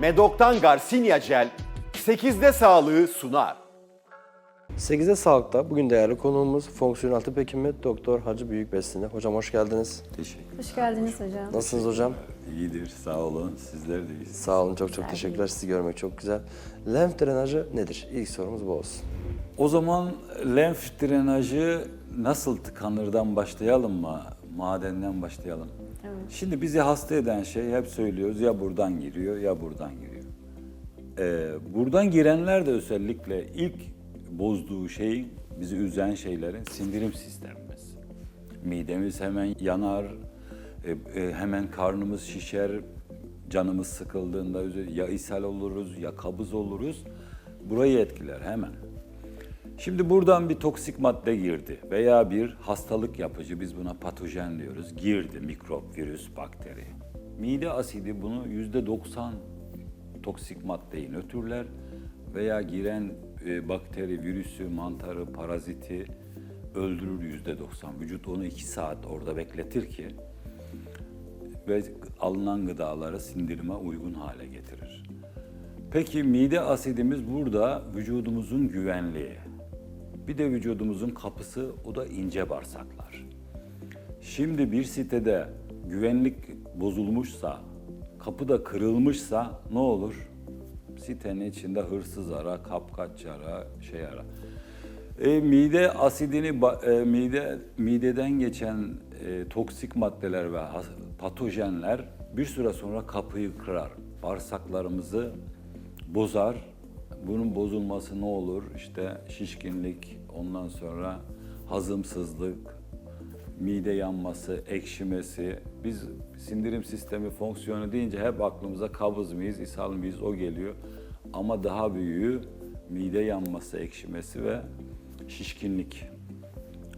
Medok'tan Garcinia Gel 8'de sağlığı sunar. 8'de Sağlık'ta bugün değerli konuğumuz fonksiyonel tıp hekimi Doktor Hacı Büyükbestin'e. Hocam hoş geldiniz. Teşekkür Hoş geldiniz hocam. Nasılsınız hocam? İyidir, sağ olun. Sizler de iyisiniz. Sağ olun çok çok teşekkürler. Sizi görmek çok güzel. Lenf drenajı nedir? İlk sorumuz bu olsun. O zaman lenf drenajı nasıl tıkanırdan başlayalım mı? Madenden başlayalım. Şimdi bizi hasta eden şey hep söylüyoruz ya buradan giriyor ya buradan giriyor. Ee, buradan girenler de özellikle ilk bozduğu şey, bizi üzen şeylerin sindirim sistemimiz. Midemiz hemen yanar, e, e, hemen karnımız şişer, canımız sıkıldığında ya ishal oluruz ya kabız oluruz. Burayı etkiler hemen. Şimdi buradan bir toksik madde girdi veya bir hastalık yapıcı, biz buna patojen diyoruz, girdi, mikrop, virüs, bakteri. Mide asidi bunu yüzde 90 toksik maddeyi nötrler veya giren e, bakteri, virüsü, mantarı, paraziti öldürür yüzde 90. Vücut onu 2 saat orada bekletir ki ve alınan gıdaları sindirime uygun hale getirir. Peki mide asidimiz burada vücudumuzun güvenliği. Bir de vücudumuzun kapısı o da ince bağırsaklar. Şimdi bir sitede güvenlik bozulmuşsa, kapı da kırılmışsa ne olur? Sitenin içinde hırsız ara, kapkaç ara, şey ara. E, mide asidini, e, mide mideden geçen e, toksik maddeler ve patojenler bir süre sonra kapıyı kırar. Bağırsaklarımızı bozar. Bunun bozulması ne olur? İşte şişkinlik, ondan sonra hazımsızlık, mide yanması, ekşimesi. Biz sindirim sistemi fonksiyonu deyince hep aklımıza kabız mıyız, ishal mıyız o geliyor. Ama daha büyüğü mide yanması, ekşimesi ve şişkinlik.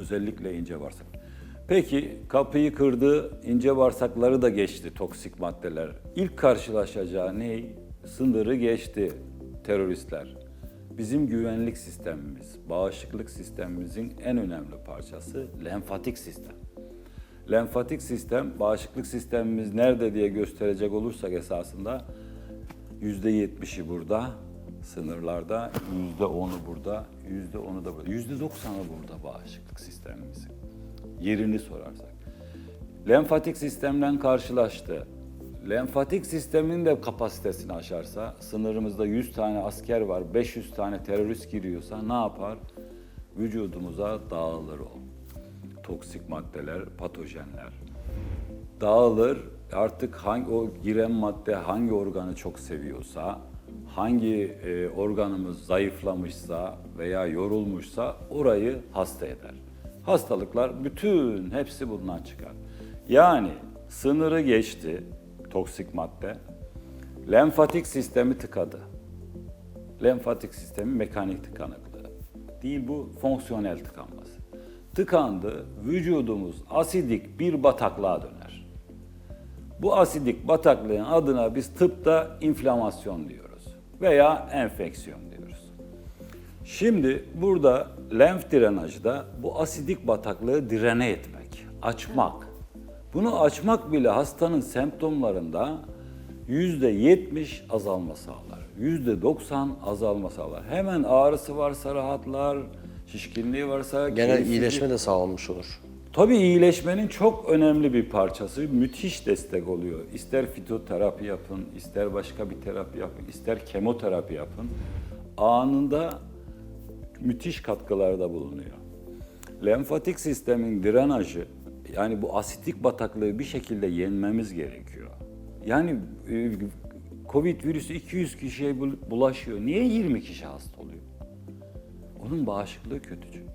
Özellikle ince bağırsak. Peki kapıyı kırdı, ince bağırsakları da geçti toksik maddeler. İlk karşılaşacağı ne? Sınırı geçti teröristler. Bizim güvenlik sistemimiz, bağışıklık sistemimizin en önemli parçası lenfatik sistem. Lenfatik sistem, bağışıklık sistemimiz nerede diye gösterecek olursak esasında yüzde yetmişi burada, sınırlarda, yüzde onu burada, yüzde onu da burada, yüzde doksanı burada bağışıklık sistemimizin. Yerini sorarsak. Lenfatik sistemden karşılaştı. Lenfatik sistemin de kapasitesini aşarsa, sınırımızda 100 tane asker var, 500 tane terörist giriyorsa ne yapar? Vücudumuza dağılır o. Toksik maddeler, patojenler. Dağılır, artık hangi o giren madde hangi organı çok seviyorsa, hangi e, organımız zayıflamışsa veya yorulmuşsa orayı hasta eder. Hastalıklar bütün hepsi bundan çıkar. Yani sınırı geçti toksik madde. Lenfatik sistemi tıkadı. Lenfatik sistemi mekanik tıkanıklığı. Değil bu fonksiyonel tıkanması. Tıkandı, vücudumuz asidik bir bataklığa döner. Bu asidik bataklığın adına biz tıpta inflamasyon diyoruz veya enfeksiyon diyoruz. Şimdi burada lenf drenajı da bu asidik bataklığı direne etmek, açmak. Bunu açmak bile hastanın semptomlarında yüzde yetmiş azalma sağlar. Yüzde doksan azalma sağlar. Hemen ağrısı varsa rahatlar, şişkinliği varsa... Genel iyileşme de sağlanmış olur. Tabii iyileşmenin çok önemli bir parçası. Müthiş destek oluyor. İster fitoterapi yapın, ister başka bir terapi yapın, ister kemoterapi yapın. Anında müthiş katkılarda bulunuyor. Lenfatik sistemin drenajı, yani bu asitik bataklığı bir şekilde yenmemiz gerekiyor. Yani e, Covid virüsü 200 kişiye bul- bulaşıyor. Niye 20 kişi hasta oluyor? Onun bağışıklığı kötü çünkü.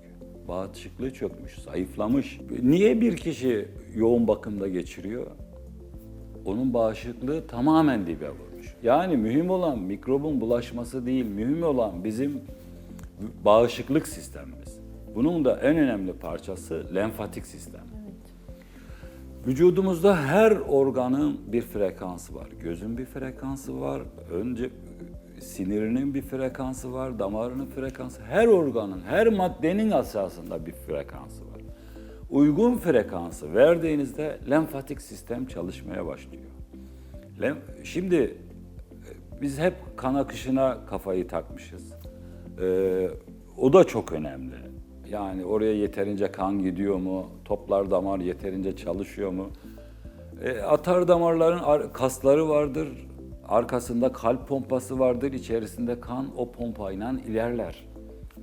Bağışıklığı çökmüş, zayıflamış. Niye bir kişi yoğun bakımda geçiriyor? Onun bağışıklığı tamamen dibe vurmuş. Yani mühim olan mikrobun bulaşması değil, mühim olan bizim bağışıklık sistemimiz. Bunun da en önemli parçası lenfatik sistem. Vücudumuzda her organın bir frekansı var. Gözün bir frekansı var. Önce sinirinin bir frekansı var, damarının frekansı. Her organın, her maddenin esasında bir frekansı var. Uygun frekansı verdiğinizde lenfatik sistem çalışmaya başlıyor. Şimdi Biz hep kan akışına kafayı takmışız. Ee, o da çok önemli. Yani oraya yeterince kan gidiyor mu? Toplar damar yeterince çalışıyor mu? E, atar damarların ar- kasları vardır. Arkasında kalp pompası vardır. içerisinde kan o pompayla ilerler.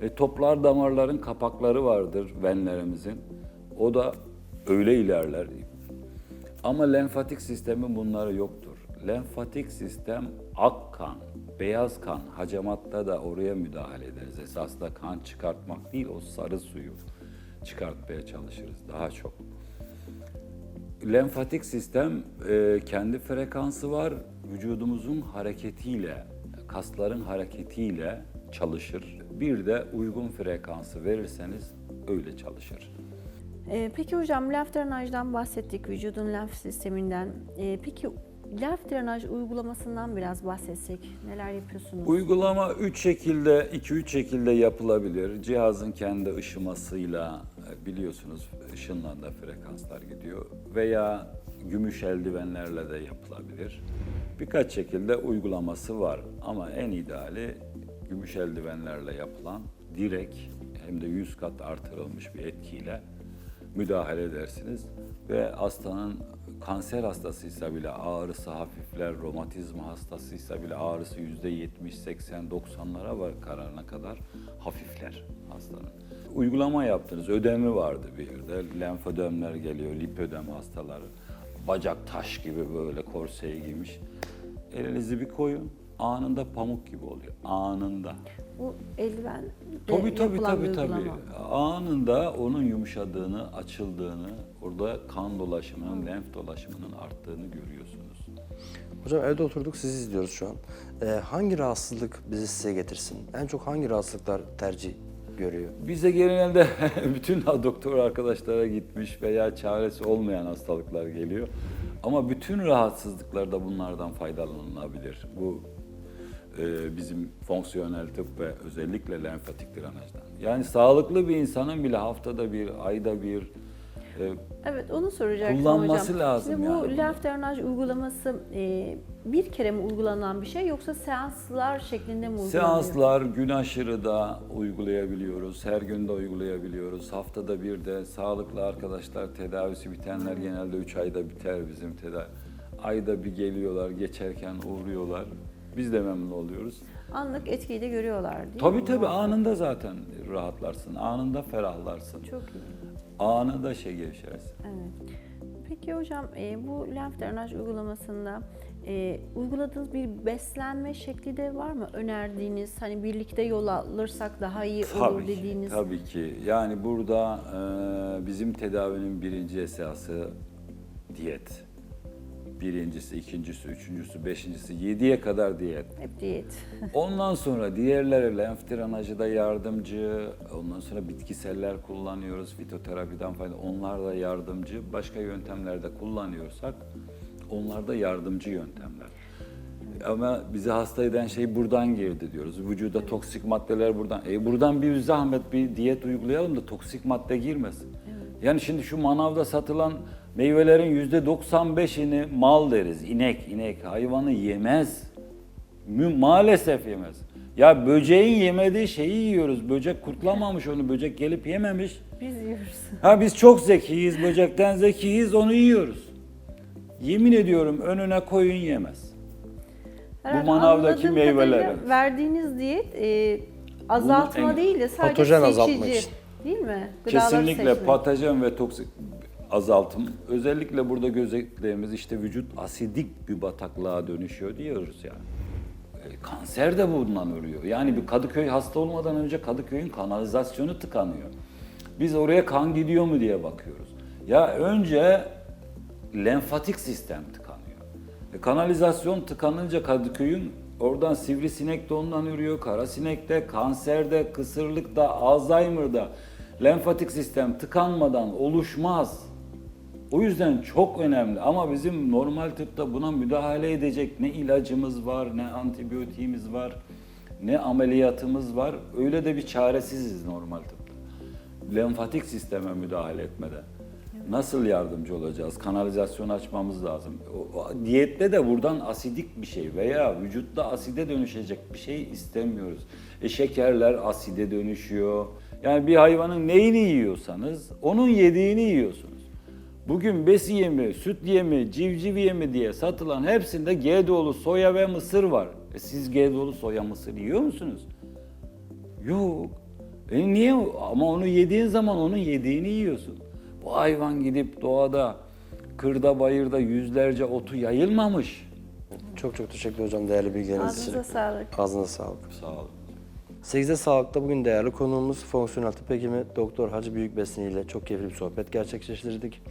E, toplar damarların kapakları vardır venlerimizin. O da öyle ilerler. Ama lenfatik sistemin bunları yoktur. Lenfatik sistem ak kan, beyaz kan, hacamatta da oraya müdahale ederiz. Esas da kan çıkartmak değil, o sarı suyu çıkartmaya çalışırız daha çok. Lenfatik sistem e, kendi frekansı var. Vücudumuzun hareketiyle, kasların hareketiyle çalışır. Bir de uygun frekansı verirseniz öyle çalışır. Ee, peki hocam lenf drenajdan bahsettik, vücudun lenf sisteminden. Ee, peki lenf drenaj uygulamasından biraz bahsetsek neler yapıyorsunuz? Uygulama 3 şekilde, 2-3 şekilde yapılabilir. Cihazın kendi ışımasıyla e, biliyorsunuz ışınla da frekanslar gidiyor. Veya gümüş eldivenlerle de yapılabilir. Birkaç şekilde uygulaması var ama en ideali gümüş eldivenlerle yapılan direkt hem de 100 kat artırılmış bir etkiyle müdahale edersiniz ve hastanın kanser hastasıysa bile ağrısı hafifler, romatizma hastasıysa bile ağrısı yüzde 70, 80, 90'lara var kararına kadar hafifler hastanın. Uygulama yaptınız, ödemi vardı bir de, lenfödemler geliyor, lipödem hastaları. Bacak taş gibi böyle korseyi giymiş. Elinizi bir koyun, anında pamuk gibi oluyor, anında. Bu eldiven Tabii tabii yapılan tabii tabii. uygulama. Anında onun yumuşadığını, açıldığını, orada kan dolaşımının, lenf dolaşımının arttığını görüyorsunuz. Hocam evde oturduk sizi izliyoruz şu an. Ee, hangi rahatsızlık bizi size getirsin? En çok hangi rahatsızlıklar tercih görüyor? Bize genelde bütün doktor arkadaşlara gitmiş veya çaresi olmayan hastalıklar geliyor. Ama bütün rahatsızlıklarda bunlardan faydalanılabilir. Bu e, bizim fonksiyonel tıp ve özellikle lenfatik drenajdan. Yani sağlıklı bir insanın bile haftada bir, ayda bir e, Evet onu soracaktım Kullanması hocam. lazım Şimdi bu yani lenf drenaj uygulaması e, bir kere mi uygulanan bir şey yoksa seanslar şeklinde mi uygulanıyor? Seanslar gün aşırı da uygulayabiliyoruz, her gün de uygulayabiliyoruz. Haftada bir de sağlıklı arkadaşlar tedavisi bitenler genelde 3 ayda biter bizim tedavi. Ayda bir geliyorlar, geçerken uğruyorlar. Biz de memnun oluyoruz. Anlık etkiyi de görüyorlar değil Tabii mi? tabii anında zaten rahatlarsın, anında ferahlarsın. Çok iyi. Anında şey gevşersin. Evet. Peki hocam e, bu lenf drenaj uygulamasında e, uyguladığınız bir beslenme şekli de var mı? Önerdiğiniz hani birlikte yol alırsak daha iyi olur Tabii ki, dediğiniz. tabii ki. Yani burada e, bizim tedavinin birinci esası diyet. Birincisi, ikincisi, üçüncüsü, beşincisi, yediye kadar diyet. Hep diyet. Ondan sonra diğerleri lenf drenajı da yardımcı, ondan sonra bitkiseller kullanıyoruz, fitoterapiden fayda, onlar da yardımcı. Başka yöntemlerde kullanıyorsak onlar da yardımcı yöntemler. Ama bizi hasta eden şey buradan girdi diyoruz. Vücuda toksik maddeler buradan. E buradan bir zahmet bir diyet uygulayalım da toksik madde girmesin. Yani şimdi şu manavda satılan meyvelerin yüzde 95'ini mal deriz. İnek, inek hayvanı yemez. Maalesef yemez. Ya böceğin yemediği şeyi yiyoruz. Böcek kurtlamamış onu, böcek gelip yememiş. Biz yiyoruz. Ha biz çok zekiyiz, böcekten zekiyiz, onu yiyoruz. Yemin ediyorum önüne koyun yemez. Herhalde manavdaki anladığım meyveler. kadarıyla Verdiğiniz diyet e, azaltma en- değil de sadece Patojen seçici. azaltmak için. Mi? Gıdaları Kesinlikle seçmek. patojen ve toksik azaltım. Özellikle burada gözettiğimiz işte vücut asidik bir bataklığa dönüşüyor diyoruz ya. E, kanser de bundan ölüyor. Yani bir Kadıköy hasta olmadan önce Kadıköy'ün kanalizasyonu tıkanıyor. Biz oraya kan gidiyor mu diye bakıyoruz. Ya önce lenfatik sistem tıkanıyor. E, kanalizasyon tıkanınca Kadıköy'ün oradan sivrisinek de ondan ürüyor, karasinek de, kanserde, kısırlıkta, Alzheimer'da lenfatik sistem tıkanmadan oluşmaz. O yüzden çok önemli ama bizim normal tıpta buna müdahale edecek ne ilacımız var, ne antibiyotiğimiz var, ne ameliyatımız var. Öyle de bir çaresiziz normal tıpta. Lenfatik sisteme müdahale etmeden. nasıl yardımcı olacağız? Kanalizasyon açmamız lazım. O, o diyette de buradan asidik bir şey veya vücutta aside dönüşecek bir şey istemiyoruz. E şekerler aside dönüşüyor. Yani bir hayvanın neyini yiyorsanız onun yediğini yiyorsunuz. Bugün besi yemi, süt yemi, civciv yemi diye satılan hepsinde G dolu soya ve mısır var. E siz G dolu soya mısır yiyor musunuz? Yok. E niye? Ama onu yediğin zaman onun yediğini yiyorsun. Bu hayvan gidip doğada, kırda bayırda yüzlerce otu yayılmamış. Çok çok teşekkür ederim hocam değerli bilgileriniz için. Ağzınıza sağlık. Ağzına sağlık. Sağ olun. 8'de Sağlık'ta bugün değerli konuğumuz fonksiyonel tıp hekimi Doktor Hacı Büyükbesin ile çok keyifli bir sohbet gerçekleştirdik.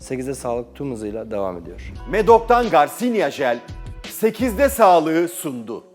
8'de Sağlık tüm hızıyla devam ediyor. Medok'tan Garcinia Jel 8'de sağlığı sundu.